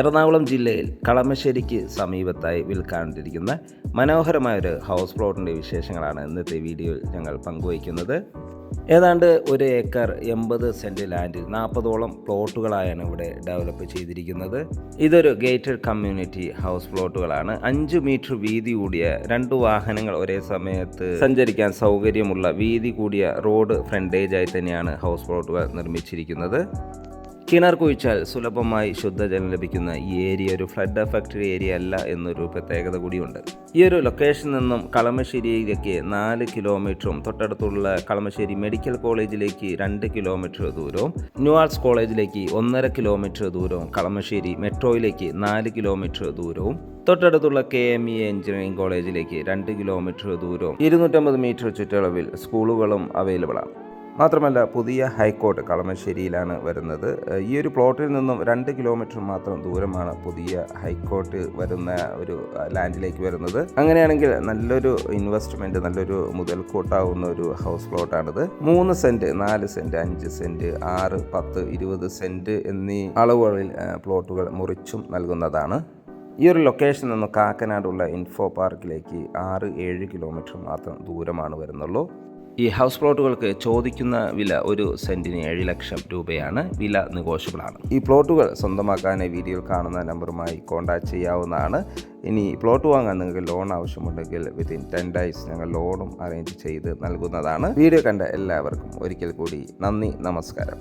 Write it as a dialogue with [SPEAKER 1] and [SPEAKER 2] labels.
[SPEAKER 1] എറണാകുളം ജില്ലയിൽ കളമശ്ശേരിക്ക് സമീപത്തായി വിൽക്കാണ്ടിരിക്കുന്ന മനോഹരമായ ഒരു ഹൗസ് പ്ലോട്ടിന്റെ വിശേഷങ്ങളാണ് ഇന്നത്തെ വീഡിയോയിൽ ഞങ്ങൾ പങ്കുവയ്ക്കുന്നത്. ഏതാണ്ട് ഒരു ഏക്കർ എൺപത് സെന്റ് ലാൻഡിൽ നാൽപ്പതോളം പ്ലോട്ടുകളായാണ് ഇവിടെ ഡെവലപ്പ് ചെയ്തിരിക്കുന്നത്. ഇതൊരു ഗേറ്റഡ് കമ്മ്യൂണിറ്റി ഹൗസ് പ്ലോട്ടുകളാണ്. അഞ്ച് മീറ്റർ വീതി കൂടിയ രണ്ട് വാഹനങ്ങൾ ഒരേ സമയത്ത് സഞ്ചരിക്കാൻ സൗകര്യമുള്ള വീതി കൂടിയ റോഡ് ഫ്രണ്ടേജായി തന്നെയാണ് ഹൗസ് പ്ലോട്ടുകൾ നിർമ്മിച്ചിരിക്കുന്നത്. കിണർ കുഴിച്ചാൽ സുലഭമായി ശുദ്ധജലം ലഭിക്കുന്ന ഈ ഏരിയ ഒരു ഫ്ലഡ് എഫക്റ്റഡ് ഏരിയ അല്ല എന്നൊരു പ്രത്യേകത കൂടിയുണ്ട്. ഈ ഒരു ലൊക്കേഷനിൽ നിന്നും കളമശ്ശേരിയിലേക്ക് നാല് കിലോമീറ്ററും തൊട്ടടുത്തുള്ള കളമശ്ശേരി മെഡിക്കൽ കോളേജിലേക്ക് രണ്ട് കിലോമീറ്റർ ദൂരവും ന്യൂആർട്സ് കോളേജിലേക്ക് ഒന്നര കിലോമീറ്റർ ദൂരവും കളമശ്ശേരി മെട്രോയിലേക്ക് നാല് കിലോമീറ്റർ ദൂരവും തൊട്ടടുത്തുള്ള കെ എം ഇ എഞ്ചിനീയറിംഗ് കോളേജിലേക്ക് രണ്ട് കിലോമീറ്റർ ദൂരവും ഇരുന്നൂറ്റമ്പത് മീറ്റർ ചുറ്റളവിൽ സ്കൂളുകളും അവൈലബിൾ ആണ്. മാത്രമല്ല പുതിയ ഹൈക്കോർട്ട് കളമശ്ശേരിയിലാണ് വരുന്നത്. ഈ ഒരു പ്ലോട്ടിൽ നിന്നും രണ്ട് കിലോമീറ്റർ മാത്രം ദൂരമാണ് പുതിയ ഹൈക്കോർട്ട് വരുന്ന ഒരു ലാൻഡിലേക്ക് വരുന്നത്. അങ്ങനെയാണെങ്കിൽ നല്ലൊരു ഇൻവെസ്റ്റ്മെന്റ് നല്ലൊരു മുതൽക്കൂട്ടാവുന്ന ഒരു ഹൗസ് പ്ലോട്ടാണിത് മൂന്ന് സെന്റ് നാല് സെന്റ് അഞ്ച് സെന്റ് ആറ് പത്ത് ഇരുപത് സെന്റ് എന്നീ അളവുകളിൽ പ്ലോട്ടുകൾ മുറിച്ചും നൽകുന്നതാണ്. ഈ ഒരു ലൊക്കേഷനിൽ നിന്ന് കാക്കനാടുള്ള ഇൻഫോ പാർക്കിലേക്ക് ആറ് ഏഴ് കിലോമീറ്റർ മാത്രം ദൂരമാണ് വരുന്നുള്ളൂ. ഈ ഹൗസ് പ്ലോട്ടുകൾക്ക് ചോദിക്കുന്ന വില ഒരു സെന്റിന് ഏഴ് ലക്ഷം രൂപയാണ്. വില നെഗോഷ്യബിൾ ആണ് ഈ പ്ലോട്ടുകൾ സ്വന്തമാക്കാനായി വീഡിയോയിൽ കാണുന്ന നമ്പറുമായി കോൺടാക്ട് ചെയ്യാവുന്നതാണ്. ഇനി പ്ലോട്ട് വാങ്ങാൻ നിങ്ങൾക്ക് ലോൺ ആവശ്യമുണ്ടെങ്കിൽ വിത്തിൻ ടെൻ ഡേയ്സ് ഞങ്ങൾ ലോണും അറേഞ്ച് ചെയ്ത് നൽകുന്നതാണ്. വീഡിയോ കണ്ട എല്ലാവർക്കും ഒരിക്കൽ കൂടി നന്ദി നമസ്കാരം.